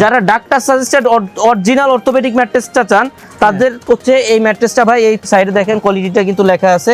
যারা doctor suggested original orthopaedic ম্যাট্রেসটা চান তাদের হচ্ছে এই ম্যাট্রেসটা ভাই এই সাইডে দেখেন কোয়ালিটিটা কিন্তু লেখা আছে।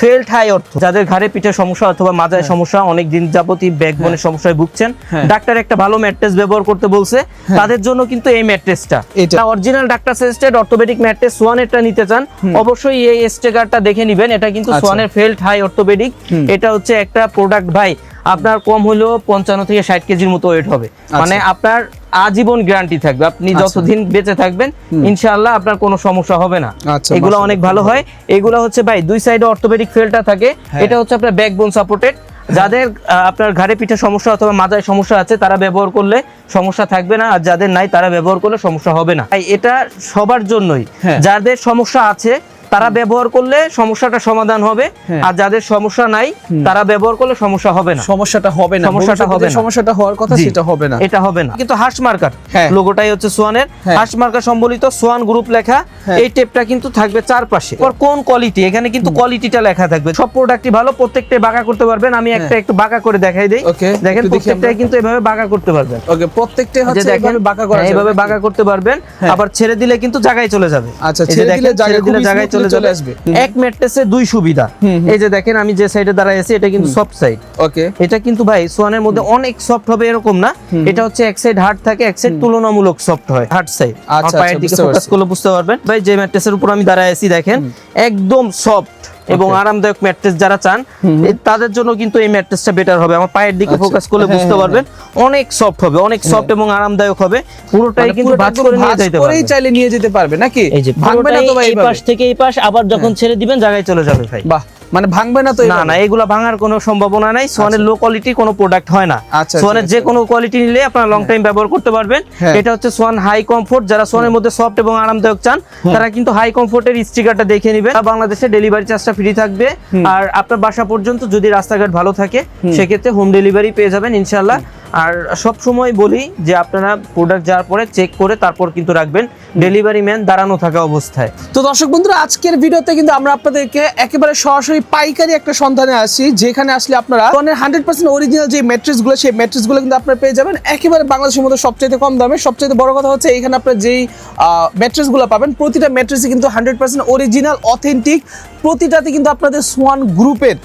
ফেল্ট হাই অর্থ যাদের ঘাড়ে পিঠে সমস্যা অথবা মাজায় সমস্যা অনেক দিন যাবতই ব্যাকবোনের সমস্যায় ভুগছেন। হ্যাঁ। ডাক্তার একটা ভালো ম্যাট্রেস ব্যবহার করতে বলছে। তাদের জন্য কিন্তু এই ম্যাট্রেসটা এটা। Original doctor suggested orthopaedic mattress সোয়ানেরটা নিতে চান অবশ্যই এই স্টিকারটা দেখে নেবেন। এটা কিন্তু আচ্ছা। সোয়ানের ফেল্ট হাই অর্থোপেডিক এটা হচ্ছে একটা প্রোডাক্ট ভাই আপনার কম হলেও পঞ্চান্ন থেকে ষাট কেজির মতো ওয়েট হবে। মানে আপনার আজীবন গ্যারান্টি থাকবে। আপনি আচ্ছা। যতদিন বেঁচে থাকবেন ইনশাআল্লাহ আপনার কোনো সমস্যা হবে না। আচ্ছা, এগুলো অনেক ভালো হয়। এগুলো হচ্ছে ভাই দুই সাইডে অর্থোপেডিক ফেলটা থাকে। হ্যাঁ। এটা হচ্ছে আপনার ব্যাকবোন সাপোর্টেড যাদের আপনার ঘাড়ে পিঠে সমস্যা অথবা মাথায় সমস্যা আছে তারা ব্যবহার করলে সমস্যা থাকবে না। আর যাদের নাই তারা ব্যবহার করলে সমস্যা হবে না। এটা সবার জন্যই। হ্যাঁ। যাদের সমস্যা আছে তারা ব্যবহার করলে সমস্যাটা সমাধান হবে। হ্যাঁ। আর যাদের সমস্যা নাই তারা ব্যবহার করলে সমস্যা হবে না। সমস্যাটা হবে না। সমস্যাটা হবে সমস্যাটা হওয়ার কথা সেটা হবে না। এটা হবে না। কিন্তু হাস মার্কার হ্যাঁ। লোগোটাই হচ্ছে সোয়ানের হ্যাঁ। হাস মার্কার সম্বলিত সোয়ান গ্রুপ লেখা হ্যাঁ। এই টেপটা কিন্তু থাকবে চারপাশে। এবার কোন কোয়ালিটি এখানে কিন্তু কোয়ালিটিটা লেখা থাকবে। সব প্রোডাক্টই ভালো প্রত্যেকটাই বাঁকা করতে পারবেন। আমি একটা একটু বাঁকা করে দেখাই দেই। দেখেন প্রত্যেকটাই কিন্তু এভাবে বাঁকা করতে পারবেন। ওকে প্রত্যেকটা যে হচ্ছে দেখেন এভাবে বাঁকা করা হ্যাঁ, এইভাবে বাঁকা করতে পারবেন। হ্যাঁ। আবার ছেড়ে দিলে কিন্তু জায়গায় চলে যাবে। আচ্ছা, ছেড়ে দিলে জায়গায় ছেড়ে চলে চলে আসবে। এক ম্যাট্রেসে দুই সুবিধা। এই যে দেখেন আমি যে সাইডে দাঁড়ায় আছি এটা কিন্তু সফট সাইড ওকে এটা কিন্তু ভাই সোয়ানের মধ্যে অনেক সফট হবে এরকম না। এটা হচ্ছে এক সাইড হার্ড থাকে এক সাইড তুলনামূলক সফট হয় হার্ড সাইড আচ্ছা, পায়ের আচ্ছা, দিকে ফোকাস করলে বুঝতে পারবেন। ভাই যে ম্যাট্রেসের উপর আমি দাঁড়ায় আছি দেখেন একদম সফট এবং আরামদায়ক ম্যাট্রেস যারা চান তাদের জন্য কিন্তু এই ম্যাট্রেসটা বেটার হবে। আমার পায়ের দিকে আচ্ছা। ফোকাস করলে হ্যাঁ, বুঝতে হ্যাঁ, পারবেন অনেক সফট হবে অনেক সফট এবং আরামদায়ক হবে। পুরোটাই মানে কিন্তু ভাঁজ করে নিয়ে যেতে পারবেন। চাইলে নিয়ে যেতে পারবে নাকি? এই যে তো এই পাশ থেকে এই পাশ আবার যখন ছেড়ে দিবেন জায়গায় চলে যাবে ভাই। বাহ। মানে ভাঙবে না তো না না এগুলো ভাঙার কোনো সম্ভাবনা নাই। সোয়ানের লো কোয়ালিটি কোনো প্রোডাক্ট হয় না। সোয়ানের যে কোনো কোয়ালিটি নিলে আপনারা লং টাইম ব্যবহার করতে পারবেন। হ্যাঁ। এটা হচ্ছে সোয়ান হাই কমফোর্ট যারা সোয়ানের মধ্যে সফট এবং আরামদায়ক চান তারা কিন্তু হাই কমফোর্টের স্টিকারটা দেখে নেবেন। আর বাংলাদেশে ডেলিভারি চার্জটা ফ্রি থাকবে। আর আপনার বাসা পর্যন্ত যদি রাস্তাঘাট ভালো থাকে সেক্ষেত্রে হোম ডেলিভারি পেয়ে যাবেন ইনশাল্লাহ আর সব সময় বলি যে আপনারা প্রোডাক্ট যাওয়ার পরে চেক করে তারপর কিন্তু রাখবেন। ডেলিভারি ম্যান দাঁড়ানো থাকা অবস্থায়। তো দর্শক বন্ধুরা, আজকের ভিডিওতে কিন্তু আমরা আপনাদেরকে একেবারে সরাসরি পাইকারি একটা সন্ধানে আসি যেখানে আসলে আপনারা হান্ড্রেড পার্সেন্ট অরিজিনাল যে ম্যাট্রেসগুলো, সেই ম্যাট্রেসগুলো কিন্তু আপনারা পেয়ে যাবেন। একেবারে বাংলাদেশের মধ্যে সবচেয়ে কম দামে। সবচেয়ে বড় কথা হচ্ছে, এখানে আপনার যেই ম্যাট্রেসগুলো পাবেন, প্রতিটা ম্যাট্রেসই কিন্তু হান্ড্রেড পার্সেন্ট অরিজিনাল অথেন্টিক প্রতিটাতে কিন্তু আপনাদের সোয়ান গ্রুপের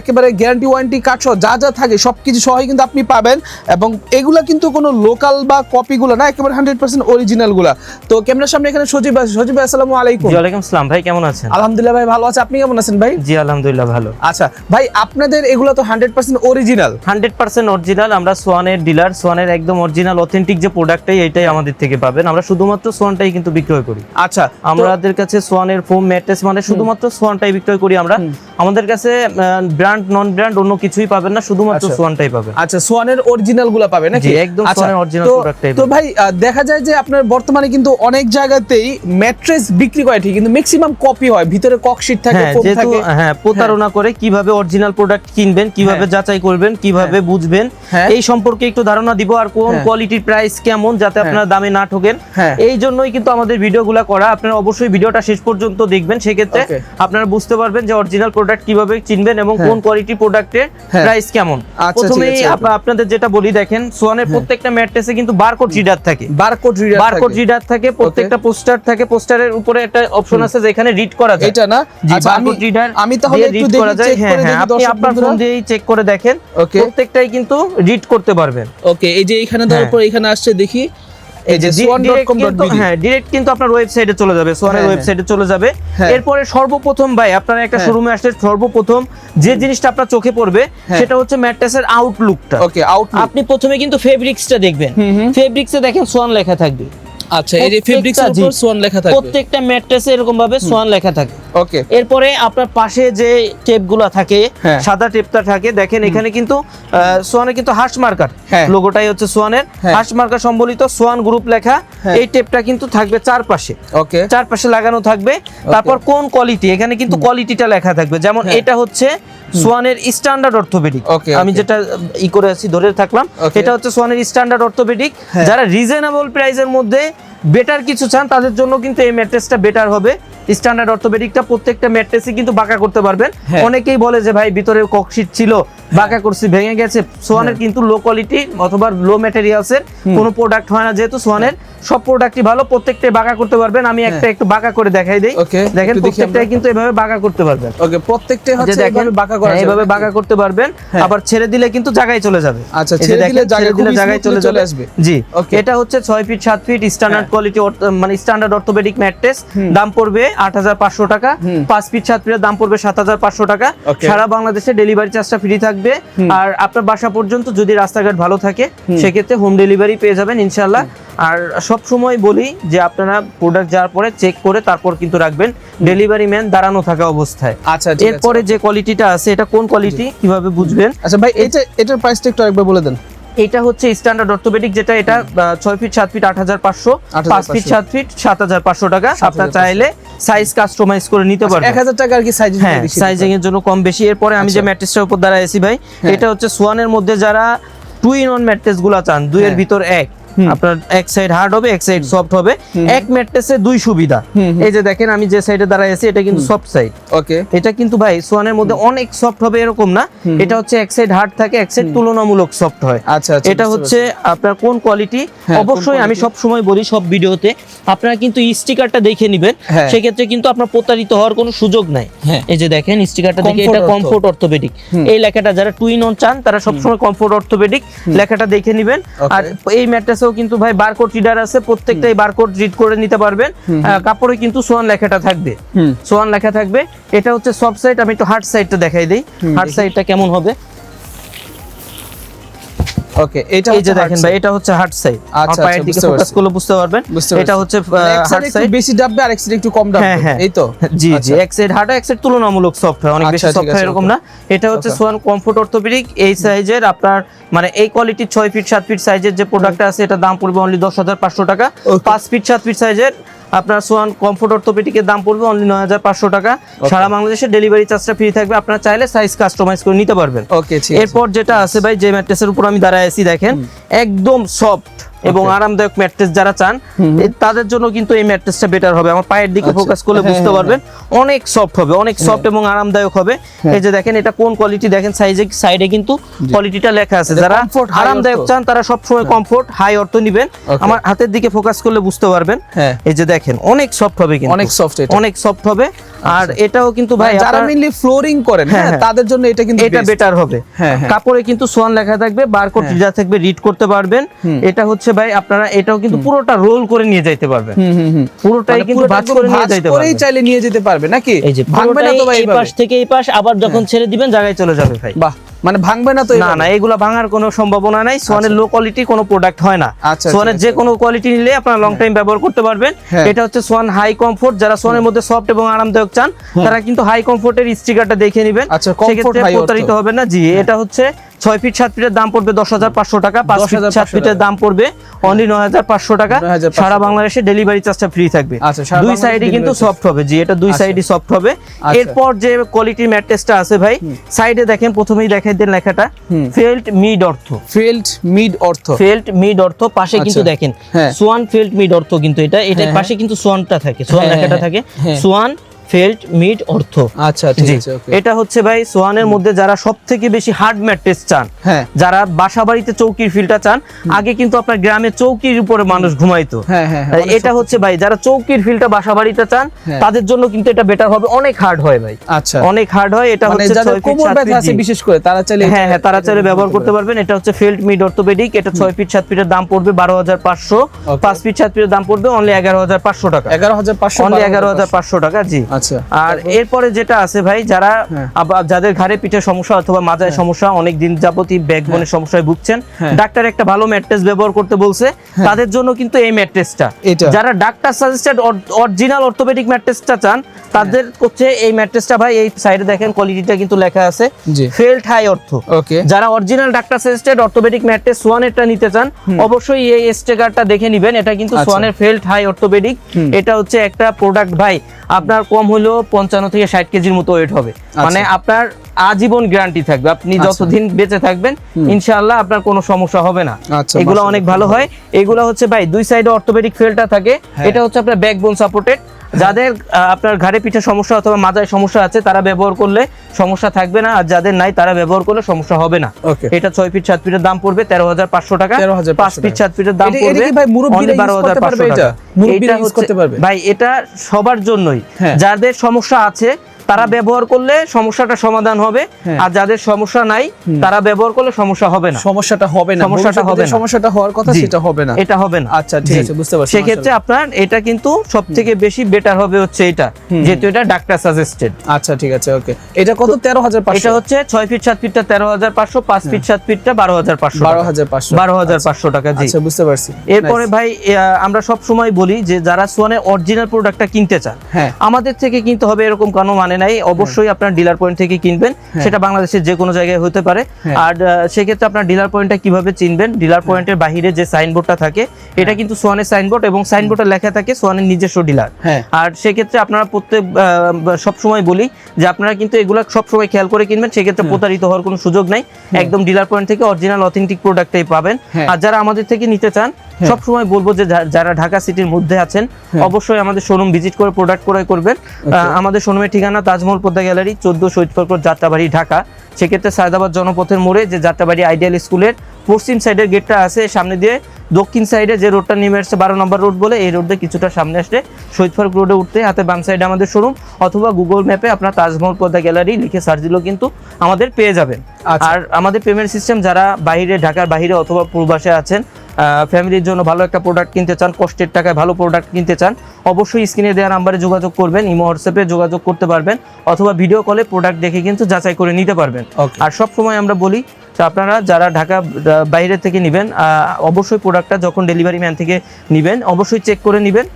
একেবারে গ্যারান্টি ওয়ারেন্টি কার্ড সহ যা যা থাকে সবকিছু সহই কিন্তু আপনি পাবেন। এবং এগুলা কিন্তু কোনো লোকাল বা কপিগুলো না একেবারে হান্ড্রেড পার্সেন্ট অরিজিনালগুলা। তো ক্যামেরার সামনে এখানে সজীব আছে। সজীব ভাই আসসালামু আলাইকুম। ওয়ালাইকুম আসসালাম। ভাই কেমন আছেন? আলহামদুলিল্লাহ ভাই ভালো আছে। আপনি কেমন আছেন ভাই? জি আলহামদুলিল্লাহ ভালো। আচ্ছা ভাই আপনাদের এগুলো তো hundred percent original hundred percent original আমরা সোয়ানের ডিলার সোয়ানের একদম অরিজিনাল অথেন্টিক যে প্রোডাক্টটাই এটাই আমাদের থেকে পাবেন। আমরা শুধুমাত্র সোয়ানটাই কিন্তু বিক্রয় করি। আচ্ছা আমাদের কাছে সোয়ানের ফোম ম্যাট্রেস মানে শুধুমাত্র সোয়ানটাই বিক্রয় করি আমরা। আমাদের কাছে ব্র্যান্ড নন ব্র্যান্ড অন্য কিছুই পাবেন না শুধুমাত্র আচ্ছা। সোয়ানটাই পাবেন। আচ্ছা সোয়ানের অরিজিনাল গুলা পাবে নাকি? একদম আচ্ছা, সোয়ানের original তো-। ভাই দেখা যায় যে আপনার বর্তমানে কিন্তু অনেক জায়গাতেই ম্যাট্রেস বিক্রি করে ঠিক কিন্তু ম্যাক্সিমাম কপি হয়। ভিতরে ককশিট থাকে হ্যাঁ ফোম থাকে। হ্যাঁ প্রতারণা করে কীভাবে অরিজিনাল প্রোডাক্ট কিনবেন কীভাবে যাচাই করবেন কীভাবে বুঝবেন হ্যাঁ। এই সম্পর্কে একটু ধারণা দিব আর কোন হ্যাঁ। কোয়ালিটির প্রাইস কেমন যাতে আপনারা দামে না ঠকেন। হ্যাঁ। এই জন্যই কিন্তু আমাদের ভিডিওগুলো করা। আপনারা অবশ্যই ভিডিওটা শেষ পর্যন্ত দেখবেন। সেক্ষেত্রে আপনারা বুঝতে পারবেন যে অরিজিনাল প্রোডাক্ট কীভাবে চিনবেন এবং কোন কোয়ালিটি প্রোডাক্টের হ্যাঁ। প্রাইস কেমন। আচ্ছা, প্রথমেই আপনাদের যেটা বলি দেখেন সোয়ানের প্রত্যেকটা ম্যাট্রেসে কিন্তু বারকোড রিডার থাকে। বারকোড রিডার বারকোড রিডার থাকে প্রত্যেকটা পোস্টার থাকে পোস্টারের উপরে একটা অপশন আছে যেখানে রিড করা যায়। এটা না? জি আচ্ছা, বারকোড রিডার আমি তাহলে একটু দেখি চেক করে দেখি হ্যাঁ, আপনি আপনার। ফোন দিয়েই চেক করে দেখেন. প্রত্যেকটাই কিন্তু রিড করতে পারবেন। ওকে এই যে এখানে দেওয়ার হ্যাঁ। পর এখানে আসছে দেখি। এই যে swan.com.bd হ্যাঁ ডিরেক্ট কিন্তু আপনার ওয়েবসাইটে চলে যাবে সোয়ানের হ্যাঁ, ওয়েবসাইটে চলে যাবে। হ্যাঁ। এরপরে সর্বপ্রথম ভাই আপনারা একটা হ্যাঁ। শোরুমে আসলে সর্বপ্রথম যে জিনিসটা আপনার চোখে পড়বে হ্যাঁ। সেটা হচ্ছে ম্যাট্রেসের আউটলুকটা ওকে আপনি প্রথমে কিন্তু ফেব্রিক্সটা দেখবেন। ফেব্রিক্সে দেখেন সোয়ান লেখা থাকবে। আচ্ছা এই যে ফেব্রিক্স উপর সোয়ান লেখা থাকবে? প্রত্যেকটা ম্যাট্রেসে এরকম ভাবে সোয়ান লেখা থাকে। ওকে এরপরে আপনার পাশে যে টেপগুলো থাকে হ্যাঁ। সাদা টেপটা থাকে দেখেন এখানে কিন্তু সোয়ানের কিন্তু হাঁস মার্কার হ্যাঁ। লোগোটাই হচ্ছে সোয়ানের হ্যাঁ। মার্কার সম্বলিত সোয়ান গ্রুপ লেখা হ্যাঁ। এই টেপটা কিন্তু থাকবে চারপাশে। ওকে চারপাশে লাগানো থাকবে। তারপর কোন কোয়ালিটি এখানে কিন্তু কোয়ালিটিটা লেখা থাকবে। যেমন হ্যাঁ। এটা হচ্ছে সোয়ানের স্ট্যান্ডার্ড অর্থোপেডিক আমি যেটা ই করে আছি ধরে থাকলাম এটা হচ্ছে সোয়ানের স্ট্যান্ডার্ড অর্থোপেডিক হ্যাঁ। যারা রিজনেবল প্রাইসের মধ্যে বেটার কিছু চান তাদের জন্য কিন্তু এই ম্যাট্রেসটা বেটার হবে। স্ট্যান্ডার্ড অর্থোপেডিকটা প্রত্যেকটা ম্যাট্রেসই কিন্তু বাঁকা করতে পারবেন। হ্যাঁ। অনেকেই বলে যে ভাই ভিতরে ককশিট ছিল বাঁকা করছি ভেঙে গেছে। সোয়ানের কিন্তু লো কোয়ালিটি অথবা লো ম্যাটেরিয়ালসের কোনো প্রোডাক্ট হয় না যেহেতু সোয়ানের সব প্রোডাক্টই ভালো প্রত্যেকটাই বাঁকা করতে পারবেন। আমি একটা একটু বাঁকা করে দেখাই দিই। দেখেন প্রত্যেকটাই কিন্তু এভাবে বাঁকা করতে পারবেন। ওকে প্রত্যেকটাই হচ্ছে দেখেন বাঁকা করা হ্যাঁ, যাবে। বাঁকা করতে পারবেন। হ্যাঁ। আবার ছেড়ে দিলে কিন্তু জায়গায় চলে যাবে। আচ্ছা, ছেড়ে দিলে জায়গায় দিলে জায়গায় চলে চলে আসবে। জি. এটা হচ্ছে ছয় ফিট সাত ফিট স্ট্যান্ডার্ড হ্যাঁ। কোয়ালিটি মানে স্ট্যান্ডার্ড অর্থোপেডিক ম্যাট্রেস দাম পড়বে আট হাজার পাঁচশো টাকা। পাঁচ ফিট সাত ফিটের দাম পড়বে সাত হাজার পাঁচশো টাকা। সারা বাংলাদেশে ডেলিভারি চার্জটা ফ্রি থাকবে। আর আপনার বাসা পর্যন্ত যদি রাস্তাঘাট ভালো থাকে সেক্ষেত্রে হোম ডেলিভারি পেয়ে যাবেন ইনশাল্লাহ আর সব সময় বলি যে আপনারা প্রোডাক্ট যাওয়ার পরে চেক করে তারপর কিন্তু রাখবেন। ডেলিভারি ম্যান দাঁড়ানো থাকা অবস্থায়। আচ্ছা এরপরে যে কোয়ালিটিটা আছে এটা কোন কোয়ালিটি কীভাবে বুঝবেন? আচ্ছা ভাই এটা এটার প্রাইসটা একটু আরেকবার বলে দেন। এটা হচ্ছে স্ট্যান্ডার্ড অর্থোপেডিক যেটা এটা ছয় ফিট সাত ফিট আট হাজার পাঁচশো 8,500 পাঁচ ফিট সাত ফিট সাত হাজার পাঁচশো টাকা। আপনার চাইলে সাইজ কাস্টমাইজ করে নিতে এক পারবেন। হাজার টাকা আর কি সাইজ হ্যাঁ সাইজিং এর জন্য কম বেশি। এরপরে আমি যে আচ্ছা। ম্যাট্রেসটার উপর দাঁড়ায় এসি ভাই হ্যাঁ। এটা হচ্ছে সোয়ানের মধ্যে যারা টু ইন ওয়ান ম্যাট্রেসগুলা চান দুইয়ের এর ভিতর এক আপনার এক সাইড হার্ড হবে এক সাইড সফট হবে। এক ম্যাট্রেসে দুই সুবিধা। এই যে দেখেন আমি যে সাইডে দাঁড়ায় আছি এটা কিন্তু সফট সাইড ওকে। এটা কিন্তু ভাই সোয়ানের মধ্যে অনেক সফট হবে এরকম না। এটা হচ্ছে এক সাইড হার্ড থাকে এক সাইড তুলনামূলক সফট হয়। আচ্ছা আচ্ছা এটা হচ্ছে আপনার কোন কোয়ালিটি হ্যাঁ, অবশ্যই আমি সব সময় বলি সব ভিডিওতে। আপনারা কিন্তু স্টিকারটা দেখে নেবেন। হ্যাঁ। সেক্ষেত্রে কিন্তু আপনার প্রতারিত হওয়ার কোনো সুযোগ নাই। হ্যাঁ। এই যে দেখেন স্টিকারটা দেখে এটা। কমফোর্ট অর্থোপেডিক এই লেখাটা যারা টুইন অন চান তারা সবসময় কমফোর্ট অর্থোপেডিক লেখাটা দেখে নেবেন। আর এই ম্যাট্রেসেও কিন্তু ভাই বারকোড রিডার আছে প্রত্যেকটাই বারকোড রিড করে নিতে পারবেন। কাপড়ে কিন্তু সোয়ান লেখাটা থাকবে। সোয়ান লেখা থাকবে। এটা হচ্ছে সফট সাইড আমি একটু হার্ড সাইডটা দেখাই দিই। হার্ড সাইডটা কেমন হবে? ওকে এটা এই যে দেখেন ভাই এটা হচ্ছে হার্ড সাইড আচ্ছা, পায়ের আচ্ছা, দিকে ফোকাস করলে বুঝতে পারবেন। এটা হচ্ছে হার্ড সাইড একটু বেশি ডাববে আর এক সাইড একটু কম ডাববে। হ্যাঁ, হ্যাঁ। এই তো? জি জি আচ্ছা। এক সাইড হার্ড এক সাইড তুলনামূলক সফট হয়। অনেক বেশি আচ্ছা, সফট হয় এরকম না। এটা হচ্ছে সোয়ান কমফোর্ট অর্থোপেডিক এই সাইজের আপনার মানে এই কোয়ালিটির ছয় ফিট সাত ফিট সাইজের যে প্রোডাক্টটা আছে এটা দাম পড়বে অনলি দশ হাজার পাঁচশো টাকা। Okay. পাঁচ ফিট সাত ফিট সাইজের আপনার সোয়ান কমফোর্ট অর্থোপেডিকের দাম পড়বে অনলি নয় হাজার পাঁচশো টাকা। সারা বাংলাদেশে ডেলিভারি চার্জটা ফ্রি থাকবে। আপনারা চাইলে সাইজ কাস্টমাইজ করে নিতে পারবেন। ওকে এরপর যেটা আছে ভাই যে ম্যাট্রেসের উপর আমি দাঁড়ায় আছি দেখেন একদম সফট এবং আরামদায়ক ম্যাট্রেস যারা চান তাদের জন্য কিন্তু এই ম্যাট্রেসটা বেটার হবে। আমার পায়ের দিকে আচ্ছা। ফোকাস করলে হ্যাঁ, বুঝতে হ্যাঁ, পারবেন অনেক সফট হবে অনেক সফট এবং আরামদায়ক হবে। এই যে দেখেন এটা কোন কোয়ালিটি দেখেন সাইজে সাইডে কিন্তু কোয়ালিটিটা লেখা আছে। যারা আরামদায়ক চান তারা সব সময় কমফোর্ট হাই অর্থ নেবেন। আমার হাতের দিকে ফোকাস করলে বুঝতে পারবেন। হ্যাঁ। এই যে দেখেন অনেক সফট হবে কিন্তু। অনেক সফট অনেক সফট হবে। আর এটাও কিন্তু ভাই মানে যারা মেইনলি ফ্লোরিং করেন হ্যাঁ, হ্যাঁ হ্যাঁ। তাদের জন্য এটা কিন্তু এটা বেটার হবে। হ্যাঁ। কাপড়ে কিন্তু সোয়ান লেখা থাকবে বারকোড। রিডার থাকবে রিড করতে পারবেন। এটা হচ্ছে ভাই আপনারা এটাও কিন্তু পুরোটা রোল করে নিয়ে যাইতে পারবেন। পুরোটাই মানে কিন্তু ভাঁজ করে নিয়ে যাইতে পারবেন। চাইলে নিয়ে যেতে পারবে নাকি? এই যে ভাঙবে না তো ভাই এই পাশ থেকে এই পাশ আবার যখন ছেড়ে দিবেন জায়গায় চলে যাবে ভাই। বাহ মানে ভাঙবে না তো না না এগুলা ভাঙার কোনো সম্ভাবনা নাই। সোয়ানের লো কোয়ালিটি কোনো প্রোডাক্ট হয় না। আচ্ছা, সোয়ানের যে কোনো কোয়ালিটি নিলে আপনারা লং টাইম ব্যবহার করতে পারবেন। এটা হচ্ছে সোয়ান হাই কমফোর্ট যারা সোয়ানের মধ্যে সফট এবং আরামদায়ক চান তারা কিন্তু হাই কমফোর্টের স্টিকারটা দেখে নেবেন। আচ্ছা, সেক্ষেত্রে প্রতারিত হবে না? জি এটা হচ্ছে ছয় ফিট সাত ফিটের দাম পড়বে দশ হাজার পাঁচশো টাকা পাঁচ ফিট সাত ফিটের দাম পড়বে অনলি নয় হাজার পাঁচশো টাকা। সারা বাংলাদেশে ডেলিভারি চার্জটা ফ্রি থাকবে। আচ্ছা, দুই সাইডে কিন্তু সফট হবে। জি এটা দুই আচ্ছা। সাইডই সফট হবে। আচ্ছা। এরপর যে কোয়ালিটির ম্যাট্রেসটা আছে ভাই সাইডে দেখেন প্রথমেই দেখাই দেন লেখাটা। Felt mid ortho field mid ortho felt mid ortho পাশে কিন্তু আচ্ছা। দেখেন হ্যাঁ। সোয়ান ফেল্ট মিড অর্থ কিন্তু এটা। এটা হ্যাঁ, পাশে কিন্তু সোয়ানটা থাকে। সোয়ান হ্যাঁ, লেখাটা হ্যাঁ, থাকে। হ্যাঁ। সোয়ান ফেল্ট মিড অর্থ। আচ্ছা ঠিক আছে ওকে। এটা হচ্ছে ভাই সোয়ানের মধ্যে যারা সব থেকে বেশি হার্ড ম্যাট্রেস চান হ্যাঁ। যারা বাসা বাড়িতে চৌকির ফিলটা চান আগে কিন্তু আপনার গ্রামে চৌকির উপরে মানুষ ঘুমাইতো। হ্যাঁ, হ্যাঁ, এটা হচ্ছে ভাই যারা চৌকির ফিলটা বাসা বাড়িতে চান। তাদের জন্য কিন্তু এটা বেটার হবে অনেক হার্ড হয় ভাই। আচ্ছা। অনেক হার্ড হয় এটা মানে হচ্ছে কোমর ব্যথা আছে বিশেষ করে তারা চাইলে হ্যাঁ হ্যাঁ তারা চাইলে ব্যবহার করতে পারবেন এটা হচ্ছে ফেল্ট মিড অর্থোপেডিক এটা ছয় ফিট সাত ফিটের দাম পড়বে বারো হাজার পাঁচশো Okay. পাঁচ ফিট সাত ফিটের দাম পড়বে অনলি এগারো হাজার পাঁচশো টাকা। এগারো হাজার পাঁচশো অনলি এগারো হাজার পাঁচশো। টাকা জি। আচ্ছা। আর এরপরে যেটা আছে ভাই যারা হ্যাঁ। যাদের ঘাড়ে পিঠে সমস্যা অথবা মাজায় সমস্যা অনেক দিন যাবতই ব্যাকবোনের সমস্যায় ভুগছেন। হ্যাঁ। ডাক্তার একটা ভালো ম্যাট্রেস ব্যবহার করতে বলছে। তাদের জন্য কিন্তু এই ম্যাট্রেসটা। যারা ডাক্তার সাজেস্টেড অরিজিনাল অর্থোপেডিক ম্যাট্রেসটা চান তাদের হচ্ছে এই ম্যাট্রেসটা ভাই এই সাইডে দেখেন কোয়ালিটিটা কিন্তু লেখা আছে। জি। ফেল্ট হাই অর্থ। ওকে। যারা original doctor suggested orthopaedic mattress সোয়ানেরটা নিতে চান অবশ্যই এই স্টিকারটা দেখে নেবেন। এটা কিন্তু আচ্ছা। সোয়ানের ফেল্ট হাই অর্থোপেডিক। এটা হচ্ছে একটা প্রোডাক্ট ভাই আপনার কম হলেও পঞ্চান্ন থেকে ষাট কেজির মতো ওয়েট হবে। মানে আপনার আজীবন গ্যারান্টি থাকবে। আপনি আচ্ছা। যতদিন বেঁচে থাকবেন ইনশাআল্লাহ আপনার কোনো সমস্যা হবে না। আচ্ছা, এগুলো অনেক ভালো হয়। এগুলো হচ্ছে ভাই দুই সাইডে অর্থোপেডিক ফেলটা থাকে। হ্যাঁ। এটা হচ্ছে আপনার ব্যাকবোন সাপোর্টেড যাদের আপনার ঘাড়ে পিঠে সমস্যা অথবা মাথায় সমস্যা আছে তারা ব্যবহার করলে সমস্যা থাকবে না। আর যাদের নাই তারা ব্যবহার করলে সমস্যা হবে না। এটা ছয় ফিট সাত ফিটের দাম পড়বে তেরো হাজার পাঁচশো টাকা। 13,500 পাঁচ ফিট সাত ফিটের দাম পড়বে বারো হাজার পাঁচশো only use করতে 12,500 পারবে এটা? টাকা। ভাই এটা সবার জন্যই। হ্যাঁ। যাদের সমস্যা আছে তারা ব্যবহার করলে সমস্যাটা সমাধান হবে। হ্যাঁ। আর যাদের সমস্যা নাই তারা ব্যবহার করলে সমস্যা হবে না। সমস্যাটা হবে না। সমস্যাটা হবে। সমস্যাটা হওয়ার কথা সেটা হবে না। এটা হবে না। আচ্ছা, ঠিক আছে, বুঝতে পারছি, সেক্ষেত্রে আপনার এটা কিন্তু সব থেকে বেশি বেটার হবে হচ্ছে এটা যেহেতু এটা ডাক্তার সাজেস্টেড আচ্ছা ঠিক আছে ওকে এটা কত? তেরো হাজার এটা হচ্ছে ছয় ফিট সাত ফিটটা তেরো হাজার পাঁচশো পাঁচ ফিট সাত ফিটটা বারো হাজার পাঁচশো বারো হাজার পাঁচশো। বারো হাজার পাঁচশো টাকা জি। আচ্ছা বুঝতে পারছি। এরপরে ভাই আমরা সব সময় বলি যে যারা সোয়ানের অরিজিনাল প্রোডাক্টটা কিনতে চান হ্যাঁ। আমাদের থেকে কিনতে হবে এরকম কোনো মানে নাই অবশ্যই আপনার ডিলার পয়েন্ট থেকে কিনবেন সেটা বাংলাদেশের যে কোনো জায়গায় হতে পারে। হ্যাঁ। আর সেক্ষেত্রে আপনার ডিলার পয়েন্টটা কীভাবে চিনবেন? ডিলার পয়েন্টের বাহিরে যে সাইনবোর্ডটা থাকে এটা কিন্তু সোয়ানের সাইনবোর্ড এবং সাইনবোর্ডে লেখা থাকে সোয়ানের নিজস্ব ডিলার হ্যাঁ। আর সেক্ষেত্রে আপনারা প্রত্যেক সব সময় বলি যে আপনারা কিন্তু এগুলো সব সময় খেয়াল করে কিনবেন সেক্ষেত্রে প্রতারিত হওয়ার কোনো সুযোগ নাই। একদম ডিলার পয়েন্ট থেকে অরিজিনাল অথেন্টিক প্রোডাক্টটাই পাবেন। হ্যাঁ। আর যারা আমাদের থেকে নিতে চান সবসময় বলব যে যারা ঢাকা সিটির মধ্যে আছেন অবশ্যই আমাদের শোরুম ভিজিট করে প্রোডাক্ট ক্রয় করবেন। আমাদের শোরুমের ঠিকানা তাজমহল পদ্মা গ্যালারি চোদ্দ শহীদ ফরকর যাত্রাবাড়ি ঢাকা সেক্ষেত্রে সায়দাবাদ জনপথের মোড়ে যে যাত্রাবাড়ি আইডিয়াল স্কুলের পশ্চিম সাইডের গেটটা আছে সামনে দিয়ে দক্ষিণ সাইডে যে রোডটা নেমে আসছে বারো নম্বর রোড বলে এই রোড দিয়ে কিছুটা সামনে আসলে শহীদ ফারুক রোডে উঠতে হাতে বাম সাইডে আমাদের শোরুম অথবা গুগল ম্যাপে আপনার তাজমহল পদ্মা গ্যালারি লিখে সার্চ দিলেও কিন্তু আমাদের পেয়ে যাবেন আচ্ছা। আর আমাদের পেমেন্ট সিস্টেম যারা বাইরে ঢাকার বাইরে অথবা পূর্বাসে আছেন ফ্যামিলির জন্য ভালো একটা প্রোডাক্ট কিনতে চান কষ্টের টাকায় ভালো প্রোডাক্ট কিনতে চান অবশ্যই স্ক্রিনে দেওয়া নাম্বারে যোগাযোগ করবেন ইমো হোয়াটসঅ্যাপে যোগাযোগ করতে পারবেন অথবা ভিডিও কলে প্রোডাক্ট দেখে কিন্তু যাচাই করে নিতে পারবেন। আর সব সময় আমরা বলি যে আপনারা যারা ঢাকা বাইরে থেকে নেবেন অবশ্যই প্রোডাক্টটা যখন ডেলিভারি ম্যান থেকে নেবেন অবশ্যই চেক করে নেবেন।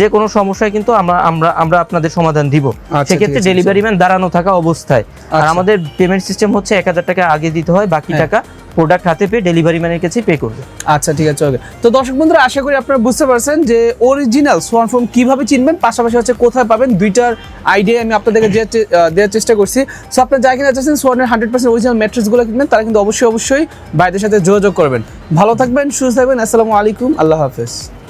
যে কোনো সমস্যায় কিন্তু আমরা আমরা আমরা আপনাদের সমাধান দিব। আচ্ছা, সেক্ষেত্রে ডেলিভারি ম্যান দাঁড়ানো থাকা অবস্থায়। আর আচ্ছা। আমাদের পেমেন্ট সিস্টেম হচ্ছে এক হাজার টাকা আগে দিতে হয় বাকি হ্যাঁ। টাকা প্রোডাক্ট হাতে পেয়ে ডেলিভারি ম্যানের কাছে পে করবে। আচ্ছা ঠিক আছে ওকে তো দর্শক বন্ধুরা, আশা করি আপনারা বুঝতে পারছেন যে অরিজিনাল সোয়ান কীভাবে চিনবেন, পাশাপাশি হচ্ছে কোথায় পাবেন, দুইটার আইডিয়া আমি আপনাদেরকে দেওয়ার চেষ্টা করছি। সো আপনারা যাই কিনা চাচ্ছেন সোয়ানের হান্ড্রেড পার্সেন্ট অরিজিনাল ম্যাট্রেসগুলো কিনবেন, তারা কিন্তু অবশ্যই অবশ্যই বাইদের সাথে যোগাযোগ করবেন। ভালো থাকবেন, সুস্থ থাকবেন, আসসালামু আলাইকুম, আল্লাহ হাফেজ।